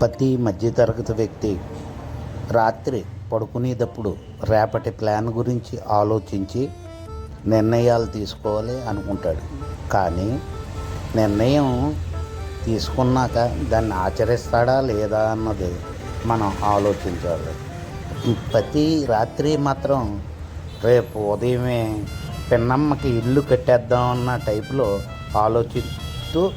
ప్రతి మధ్యతరగతి వ్యక్తి రాత్రి పడుకునేటప్పుడు రేపటి ప్లాన్ గురించి ఆలోచించి నిర్ణయాలు తీసుకోవాలి అనుకుంటాడు. కానీ నిర్ణయం తీసుకున్నాక దాన్ని ఆచరిస్తాడా లేదా అన్నది మనం ఆలోచించాలి. ప్రతి రాత్రి మాత్రం రేపు ఉదయమే పిన్నమ్మకి ఇల్లు కట్టేద్దాం అన్న టైపులో ఆలోచిస్తూ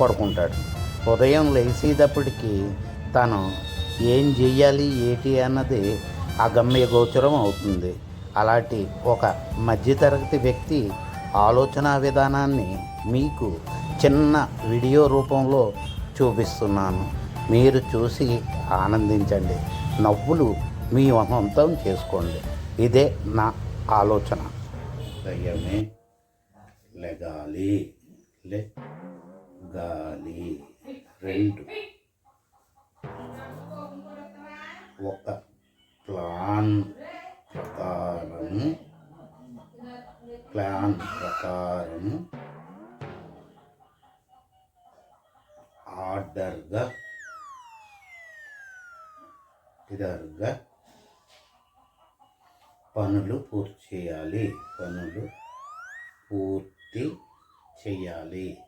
పడుకుంటాడు. ఉదయం లేచేటప్పటికి తను ఏం చేయాలి ఏంటి అన్నది అగమ్య గోచరం అవుతుంది. అలాంటి ఒక మధ్యతరగతి వ్యక్తి ఆలోచన విధానాన్ని మీకు చిన్న వీడియో రూపంలో చూపిస్తున్నాను. మీరు చూసి ఆనందించండి. నవ్వులు మీ సొంతం చేసుకోండి. ఇదే నా ఆలోచన. లెగాలి లే గాలి. రెండు. ఒక ప్లాన్ ప్రకారం ప్లాన్ ప్రకారం ఆర్డర్గా ఇదర్గా పనులు పూర్తి చేయాలి. పనులు పూర్తి చేయాలి.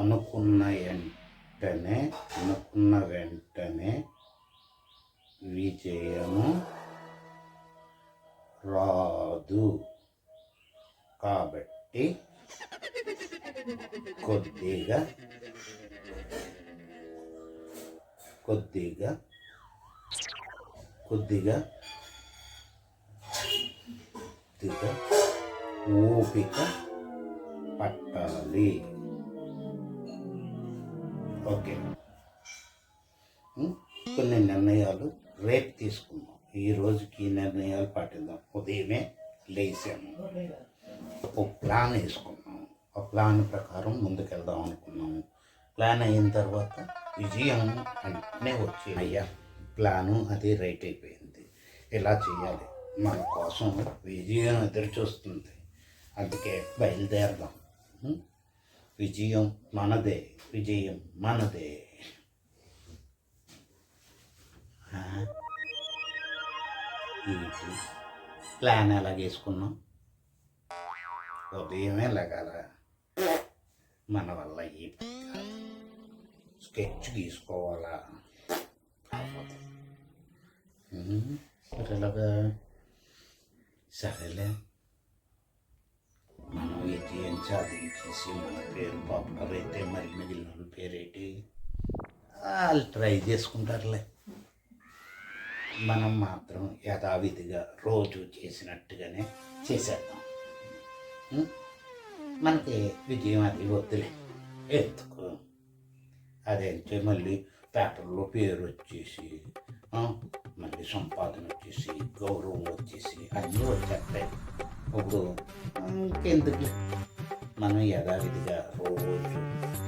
అనుకున్న వెంటనే అనుకున్న వెంటనే విజయము రాదు. కాబట్టి కొద్దిగా కొద్దిగా కొద్దిగా కొద్దిగా ఓపిక పట్టాలి. ఓకే. కొన్ని నిర్ణయాలు రేపు తీసుకుందాం. ఈ రోజుకి ఈ నిర్ణయాలు పాటిద్దాం. ఉదయమే లేచాము ఒక ప్లాన్ వేసుకున్నాం ఆ ప్లాన్ ప్రకారం ముందుకెళ్దాం అనుకున్నాము ప్లాన్ అయిన తర్వాత విజయం వెంటనే వచ్చి అయ్యా ప్లాను అది రైట్ అయిపోయింది. ఇలా చేయాలి. మన కోసం విజయం ఎదురు చూస్తుంది అందుకే బయలుదేరదాం. విజయం మనదే విజయం మనదే. ఏంటి? ప్లాన్ ఎలా వేసుకున్నాం? ఉదయమే లగాల. మన వల్ల ఈ స్కెచ్ గీసుకోవాలా? సరేలాగా సరేలే. మనం ఎలాగా సరేలే మనం మన పేరు పాపులర్ అయితే మరి మిగిలిన వాళ్ళ పేరేటి? వాళ్ళు ట్రై చేసుకుంటారులే. మనం మాత్రం యథావిధిగా రోజు చేసినట్టుగానే చేసేద్దాం. మనకి విజయం అది వద్దులే ఎందుకు? అదేంటే మళ్ళీ పేపర్లో పేరు వచ్చేసి మళ్ళీ సంపాదన వచ్చేసి గౌరవం వచ్చేసి అన్నీ వచ్చేస్తాయి. ఇప్పుడు ఇంకెందుకు మనం యథావిధిగా రోజు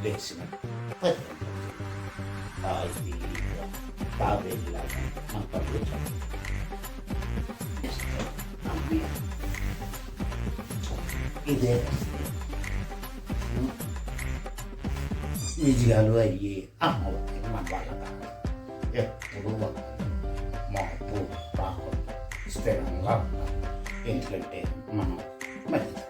లేచిన పది గంటలకి హాయిగా తాబేలాగా మన పనులు చేస్తాం. అమ్మయ్య. ఇదే విజయాలు అయ్యి అమ్మవుతాయి మన వాళ్ళ కాదు ఎప్పుడు ఒక మార్పు రాకుండా స్థిరంగా ఎందుకంటే మనం మంచిది